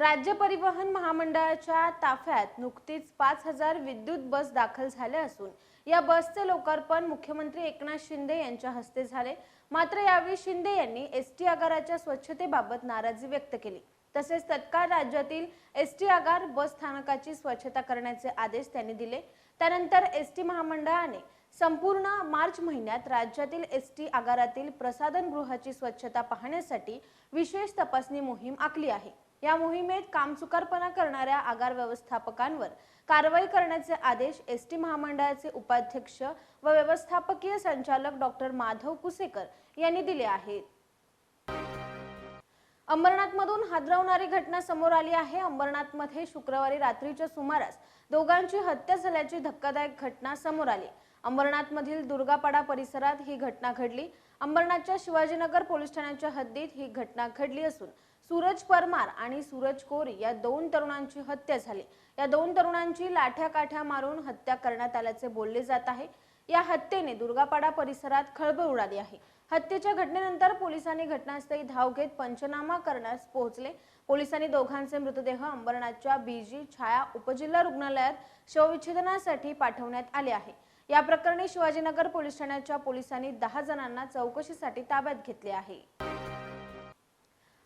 राज्य परिवहन महामंडळाच्या ताफ्यात नुकतीच पाच हजार विद्युत बस दाखल झाल्या असून या बसचे लोकार्पण मुख्यमंत्री एकनाथ शिंदे यांच्या हस्ते झाले. मात्र यावेळी शिंदे यांनी एस टी आगाराच्या स्वच्छतेबाबत नाराजी व्यक्त केली. तसेच तत्काळ राज्यातील एस टी आगार बस स्थानकाची स्वच्छता करण्याचे आदेश त्यांनी दिले. त्यानंतर एस टी महामंडळाने संपूर्ण मार्च महिन्यात राज्यातील एस टी आगारातील प्रसाधनगृहाची स्वच्छता पाहण्यासाठी विशेष तपासणी मोहीम आखली आहे. या मोहिमेत कामचुकारपणा करणाऱ्या आगार व्यवस्थापकांवर कारवाई करण्याचे आदेश एस टी महामंडळाचे उपाध्यक्ष व व्यवस्थापकीय संचालक डॉक्टर माधव कुसेकर यांनी दिले आहेत. अंबरनाथमधून हादरवणारी घटना समोर आली आहे. अंबरनाथमध्ये शुक्रवारी रात्रीच्या सुमारास दोघांची हत्या झाल्याची धक्कादायक घटना समोर आली. अंबरनाथमधील दुर्गापाडा परिसरात ही घटना घडली. अंबरनाथच्या शिवाजीनगर पोलीस ठाण्याच्या हद्दीत ही घटना घडली असून सूरज परमार आणि सूरज कोरी या दोन तरुणांची हत्या झाली. या दोन तरुणांची लाठ्या काठ्या मारून हत्या करण्यात आल्याचे बोलले जात आहे. या हत्येने दुर्गापाडा परिसरात खळबळ उडाली आहे. हत्येच्या घटनेनंतर पोलिसांनी घटनास्थळी धाव घेत पंचनामा करण्यास पोहोचले. पोलिसांनी दोघांचे मृतदेह अंबरनाथच्या बीजी छाया उपजिल्हा रुग्णालयात शवविच्छेदनासाठी पाठवण्यात आले आहे. या प्रकरणी शिवाजीनगर पोलीस ठाण्याच्या पोलिसांनी दहा जणांना चौकशीसाठी ताब्यात घेतले आहे.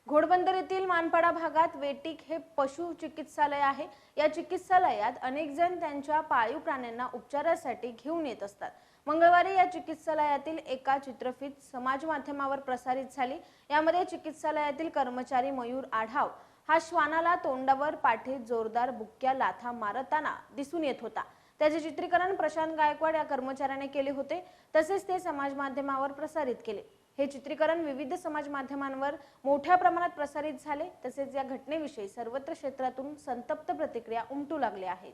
घोडबंदर येथील मानपाडा भागात वेटिक हे पशु चिकित्सालय आहे. या चिकित्सालयात अनेक जण त्यांच्या पाळीव प्राण्यांना उपचारासाठी घेऊन येत असतात. मंगळवारी या चिकित्सालयातील एका चित्रफित समाज माध्यमावर प्रसारित झाली. यामध्ये चिकित्सालयातील कर्मचारी मयूर आढाव. हा श्वानाला तोंडावर पाठीत जोरदार बुक्क्या लाथा मारताना दिसून येत होता. त्याचे चित्रीकरण प्रशांत गायकवाड या कर्मचाऱ्याने केले होते. तसेच ते समाज माध्यमावर प्रसारित केले. हे चित्रीकरण विविध समाज माध्यमांवर मोठ्या प्रमाणात प्रसारित झाले. तसेच या घटनेविषयी सर्वत्र क्षेत्रातून संतप्त प्रतिक्रिया उमटू लागल्या आहेत.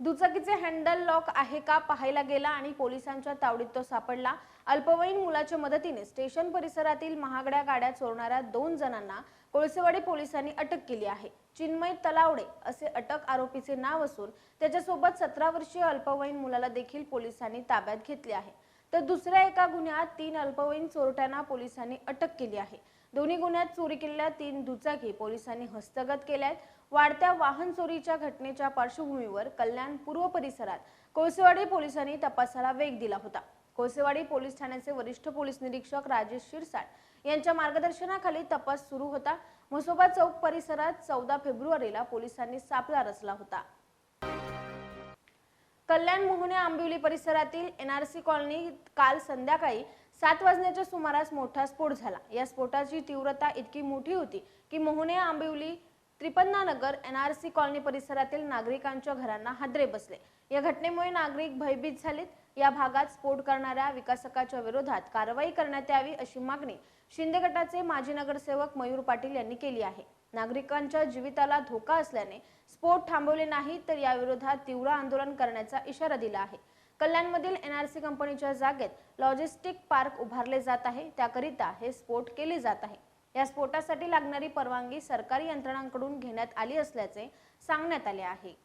दुचाकीचे हँडल लॉक आहे का पाहायला गेला आणि पोलिसांच्या तावडीत तो सापडला. अल्पवयीन मुलाच्या मदतीने स्टेशन परिसरातील महागड्या गाड्या चोरणाऱ्या दोन जणांना कोळसेवाडी पोलिसांनी अटक केली आहे. चिन्मय तलावडे असे अटक आरोपीचे नाव असून त्याच्यासोबत सतरा वर्षीय अल्पवयीन मुलाला देखील पोलिसांनी ताब्यात घेतले आहे. तर दुसऱ्या एका गुन्ह्यात तीन अल्पवयीन चोरट्यांना पोलिसांनी अटक केली आहे. दोन्ही गुन्ह्यात चोरी केलेल्या तीन दुचाकी पोलिसांनी हस्तगत केल्या आहेत वाढत्या वाहन चोरीच्या घटनेच्या पार्श्वभूमीवर कल्याण पूर्व परिसरात कोळसेवाडी पोलिसांनी तपासाला वेग दिला होता. कोळसेवाडी पोलीस ठाण्याचे वरिष्ठ पोलीस निरीक्षक राजेश शिरसाट यांच्या मार्गदर्शनाखाली तपास सुरू होता. म्हसोबा चौक परिसरात चौदा फेब्रुवारीला पोलिसांनी सापळा रचला होता. कल्याण मोहने आंबिवली परिसरातील एनआरसी कॉलनी काल संध्याकाळी सात वाजण्याच्या सुमारास मोठा स्फोट झाला. या स्फोटाची तीव्रता इतकी मोठी होती की मोहने आंबिवली त्रिपन्नानगर एनआरसी कॉलनी परिसरातील नागरिकांच्या घरांना हादरे बसले. या घटनेमुळे नागरिक भयभीत झालेत. या भागात स्फोट करणाऱ्या विकासकाच्या विरोधात कारवाई करण्यात यावी अशी मागणी शिंदे गटाचे माजी नगरसेवक मयूर पाटील यांनी केली आहे. नागरिकांच्या जीविताला धोका असल्याने स्फोट थांबवले नाही तर याविरोधात तीव्र आंदोलन करण्याचा इशारा दिला आहे. कल्याणमधील एनआरसी कंपनीच्या जागेत लॉजिस्टिक पार्क उभारले जात आहे. त्याकरिता हे स्फोट केले जात आहे. या स्फोटासाठी लागणारी परवानगी सरकारी यंत्रणांकडून घेण्यात आली असल्याचे सांगण्यात आले आहे.